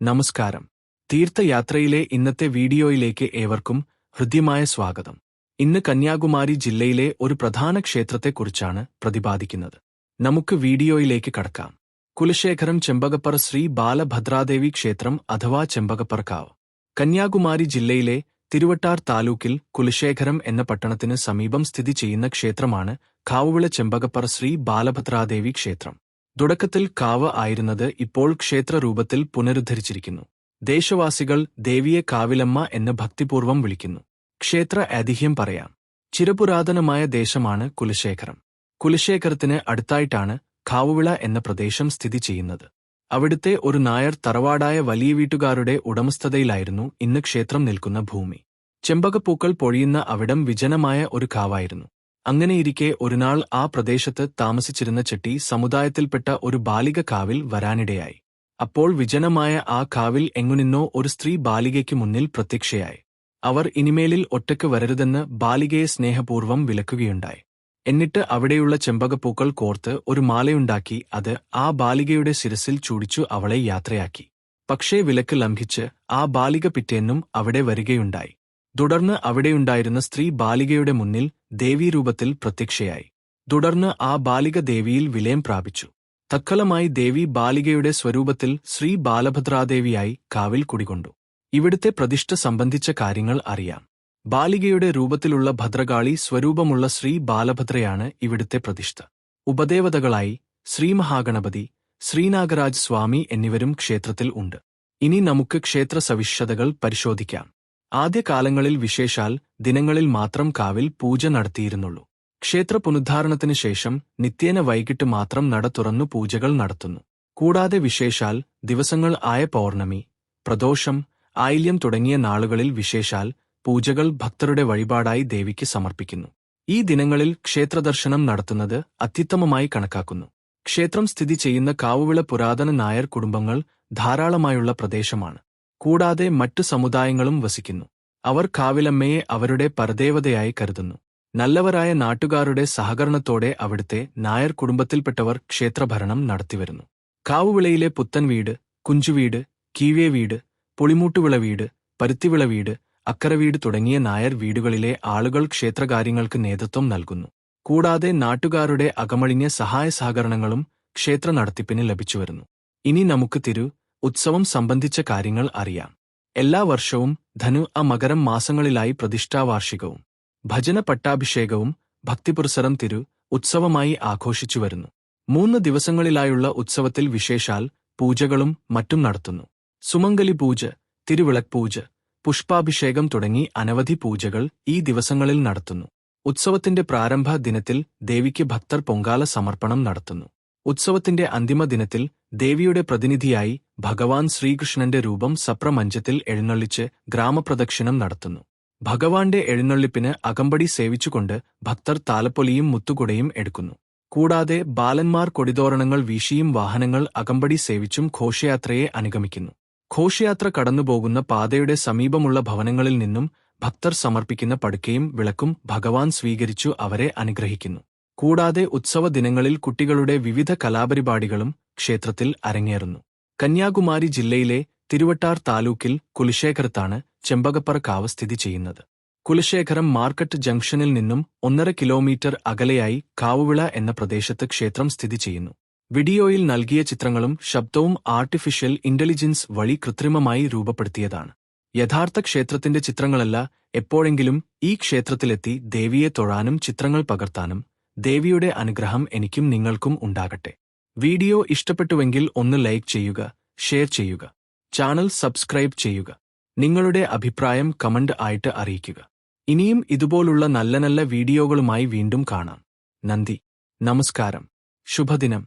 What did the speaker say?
നമസ്കാരം. തീർത്ഥയാത്രയിലെ ഇന്നത്തെ വീഡിയോയിലേക്ക് ഏവർക്കും ഹൃദ്യമായ സ്വാഗതം. ഇന്ന് കന്യാകുമാരി ജില്ലയിലെ ഒരു പ്രധാന ക്ഷേത്രത്തെക്കുറിച്ചാണ് പ്രതിപാദിക്കുന്നത്. നമുക്ക് വീഡിയോയിലേക്ക് കടക്കാം. കുലശേഖരം ചെമ്പകപ്പറ ശ്രീ ബാലഭദ്രാദേവി ക്ഷേത്രം അഥവാ ചെമ്പകപ്പറക്കാവ് കന്യാകുമാരി ജില്ലയിലെ തിരുവട്ടാർ താലൂക്കിൽ കുലശേഖരം എന്ന പട്ടണത്തിന് സമീപം സ്ഥിതി ചെയ്യുന്ന ക്ഷേത്രമാണ് കാവുവിള ചെമ്പകപ്പറ ശ്രീ ബാലഭദ്രാദേവി ക്ഷേത്രം. തുടക്കത്തിൽ കാവ് ആയിരുന്നത് ഇപ്പോൾ ക്ഷേത്രരൂപത്തിൽ പുനരുദ്ധരിച്ചിരിക്കുന്നു. ദേശവാസികൾ ദേവിയെ കാവിലമ്മ എന്ന് ഭക്തിപൂർവം വിളിക്കുന്നു. ക്ഷേത്ര ഐതിഹ്യം പറയാം. ചിരപുരാതനമായ ദേശമാണ് കുലശേഖരം. കുലശേഖരത്തിന് അടുത്തായിട്ടാണ് കാവുവിള എന്ന പ്രദേശം സ്ഥിതി ചെയ്യുന്നത്. അവിടുത്തെ ഒരു നായർ തറവാടായ വലിയ വീട്ടുകാരുടെ ഉടമസ്ഥതയിലായിരുന്നു ഇന്ന് ക്ഷേത്രം നിൽക്കുന്ന ഭൂമി. ചെമ്പകപ്പൂക്കൾ പൊഴിയുന്ന അവിടം വിജനമായ ഒരു കാവായിരുന്നു. അങ്ങനെയിരിക്കെ ഒരുനാൾ ആ പ്രദേശത്ത് താമസിച്ചിരുന്ന ചെട്ടി സമുദായത്തിൽപ്പെട്ട ഒരു ബാലിക കാവിൽ വരാനിടയായി. അപ്പോൾ വിജനമായ ആ കാവിൽ എങ്ങുനിന്നോ ഒരു സ്ത്രീ ബാലികയ്ക്ക് മുന്നിൽ പ്രത്യക്ഷയായി. അവർ ഇനിമേലിൽ ഒറ്റയ്ക്ക് വരരുതെന്ന് ബാലികയെ സ്നേഹപൂർവം വിലക്കുകയുണ്ടായി. എന്നിട്ട് അവിടെയുള്ള ചെമ്പകപ്പൂക്കൾ കോർത്ത് ഒരു മാലയുണ്ടാക്കി അത് ആ ബാലികയുടെ ശിരസിൽ ചൂടിച്ചു അവളെ യാത്രയാക്കി. പക്ഷേ വിലക്ക് ലംഘിച്ച് ആ ബാലിക പിറ്റേന്നും അവിടെ വരികയുണ്ടായി. തുടർന്ന് അവിടെയുണ്ടായിരുന്ന സ്ത്രീ ബാലികയുടെ മുന്നിൽ ദേവീരൂപത്തിൽ പ്രത്യക്ഷയായി. തുടർന്ന് ആ ബാലിക ദേവിയിൽ വിലയം പ്രാപിച്ചു. തക്കലമായി ദേവി ബാലികയുടെ സ്വരൂപത്തിൽ ശ്രീ ബാലഭദ്രാദേവിയായി കാവിൽ കുടികൊണ്ടു. ഇവിടുത്തെ പ്രതിഷ്ഠ സംബന്ധിച്ച കാര്യങ്ങൾ അറിയാം. ബാലികയുടെ രൂപത്തിലുള്ള ഭദ്രകാളി സ്വരൂപമുള്ള ശ്രീ ബാലഭദ്രയാണ് ഇവിടുത്തെ പ്രതിഷ്ഠ. ഉപദേവതകളായി ശ്രീ മഹാഗണപതി ശ്രീനാഗരാജ് സ്വാമി എന്നിവരും ക്ഷേത്രത്തിൽ ഉണ്ട്. ഇനി നമുക്ക് ക്ഷേത്ര സവിശേഷതകൾ പരിശോധിക്കാം. ആദ്യകാലങ്ങളിൽ വിശേഷാൽ ദിനങ്ങളിൽ മാത്രം കാവിൽ പൂജ നടത്തിയിരുന്നുള്ളൂ. ക്ഷേത്ര പുനരുദ്ധാരണത്തിനു ശേഷം നിത്യേന വൈകിട്ട് മാത്രം നട തുറന്നു പൂജകൾ നടത്തുന്നു. കൂടാതെ വിശേഷാൽ ദിവസങ്ങൾ ആയ പൗർണമി പ്രദോഷം ആയില്യം തുടങ്ങിയ നാളുകളിൽ വിശേഷാൽ പൂജകൾ ഭക്തരുടെ വഴിപാടായി ദേവിക്ക് സമർപ്പിക്കുന്നു. ഈ ദിനങ്ങളിൽ ക്ഷേത്രദർശനം നടത്തുന്നത് അത്യുത്തമമായി കണക്കാക്കുന്നു. ക്ഷേത്രം സ്ഥിതി ചെയ്യുന്ന കാവുവിള പുരാതന നായർ കുടുംബങ്ങൾ ധാരാളമായുള്ള പ്രദേശമാണ്. കൂടാതെ മറ്റു സമുദായങ്ങളും വസിക്കുന്നു. അവർ കാവിലമ്മയെ അവരുടെ പരദേവതയായി കരുതുന്നു. നല്ലവരായ നാട്ടുകാരുടെ സഹകരണത്തോടെ അവിടുത്തെ നായർ കുടുംബത്തിൽപ്പെട്ടവർ ക്ഷേത്രഭരണം നടത്തിവരുന്നു. കാവുവിളയിലെ പുത്തൻ വീട് കുഞ്ചുവീട് കീവേ വീട് പുളിമൂട്ടുവിള വീട് പരുത്തിവിള വീട് അക്കരവീട് തുടങ്ങിയ നായർ വീടുകളിലെ ആളുകൾ ക്ഷേത്രകാര്യങ്ങൾക്ക് നേതൃത്വം നൽകുന്നു. കൂടാതെ നാട്ടുകാരുടെ അകമഴിഞ്ഞ സഹായ സഹകരണങ്ങളും ക്ഷേത്ര നടത്തിപ്പിന് ലഭിച്ചുവരുന്നു. ഇനി നമുക്ക് തിരു ഉത്സവം സംബന്ധിച്ച കാര്യങ്ങൾ അറിയാം. എല്ലാ വർഷവും ധനു ആ മകരം മാസങ്ങളിലായി പ്രതിഷ്ഠാവാർഷികവും ഭജന പട്ടാഭിഷേകവും ഭക്തിപുരസരം തിരു ഉത്സവമായി ആഘോഷിച്ചുവരുന്നു മൂന്ന് ദിവസങ്ങളിലായുള്ള ഉത്സവത്തിൽ വിശേഷാൽ പൂജകളും മറ്റും നടത്തുന്നു. സുമംഗലി പൂജ തിരുവിളക് പൂജ പുഷ്പാഭിഷേകം തുടങ്ങി അനവധി പൂജകൾ ഈ ദിവസങ്ങളിൽ നടത്തുന്നു. ഉത്സവത്തിന്റെ പ്രാരംഭ ദിനത്തിൽ ദേവിക്ക് ഭക്തർ പൊങ്കാല സമർപ്പണം നടത്തുന്നു. ഉത്സവത്തിന്റെ അന്തിമ ദിനത്തിൽ ദേവിയുടെ പ്രതിനിധിയായി ഭഗവാൻ ശ്രീകൃഷ്ണന്റെ രൂപം സപ്രമഞ്ചത്തിൽ എഴുന്നള്ളിച്ച് ഗ്രാമപ്രദക്ഷിണം നടത്തുന്നു. ഭഗവാന്റെ എഴുന്നള്ളിപ്പിന് അകമ്പടി സേവിച്ചുകൊണ്ട് ഭക്തർ താലപ്പൊലിയും മുത്തുകുടയും എടുക്കുന്നു. കൂടാതെ ബാലന്മാർ കൊടിതോരണങ്ങൾ വീശിയും വാഹനങ്ങൾ അകമ്പടി സേവിച്ചും ഘോഷയാത്രയെ അനുഗമിക്കുന്നു. ഘോഷയാത്ര കടന്നുപോകുന്ന പാതയുടെ സമീപമുള്ള ഭവനങ്ങളിൽ നിന്നും ഭക്തർ സമർപ്പിക്കുന്ന പടുക്കയും വിളക്കും ഭഗവാൻ സ്വീകരിച്ചു അവരെ അനുഗ്രഹിക്കുന്നു. കൂടാതെ ഉത്സവ ദിനങ്ങളിൽ കുട്ടികളുടെ വിവിധ കലാപരിപാടികളും ക്ഷേത്രത്തിൽ അരങ്ങേറുന്നു. കന്യാകുമാരി ജില്ലയിലെ തിരുവട്ടാർ താലൂക്കിൽ കുലശേഖരത്താണ് ചെമ്പകപ്പറക്കാവ് സ്ഥിതി ചെയ്യുന്നത്. കുലശേഖരം മാർക്കറ്റ് ജംഗ്ഷനിൽ നിന്നും ഒന്നര കിലോമീറ്റർ അകലെയായി കാവുവിള എന്ന പ്രദേശത്ത് ക്ഷേത്രം സ്ഥിതി ചെയ്യുന്നു. വീഡിയോയിൽ നൽകിയ ചിത്രങ്ങളും ശബ്ദവും ആർട്ടിഫിഷ്യൽ ഇന്റലിജൻസ് വഴി കൃത്രിമമായി രൂപപ്പെടുത്തിയതാണ്. യഥാർത്ഥ ക്ഷേത്രത്തിന്റെ ചിത്രങ്ങളല്ല എപ്പോഴെങ്കിലും ഈ ക്ഷേത്രത്തിലെത്തി ദേവിയെ തൊഴാനും ചിത്രങ്ങൾ പകർത്താനും ദേവിയുടെ അനുഗ്രഹം എനിക്കും നിങ്ങൾക്കും ഉണ്ടാകട്ടെ. വീഡിയോ ഇഷ്ടപ്പെട്ടുവെങ്കിൽ ഒന്ന് ലൈക്ക് ചെയ്യുക ഷെയർ ചെയ്യുക ചാനൽ സബ്സ്ക്രൈബ് ചെയ്യുക. നിങ്ങളുടെ അഭിപ്രായം കമന്റ് ആയിട്ട് അറിയിക്കുക. ഇനിയും ഇതുപോലുള്ള നല്ല നല്ല വീഡിയോകളുമായി വീണ്ടും കാണാം. നന്ദി. നമസ്കാരം. ശുഭദിനം.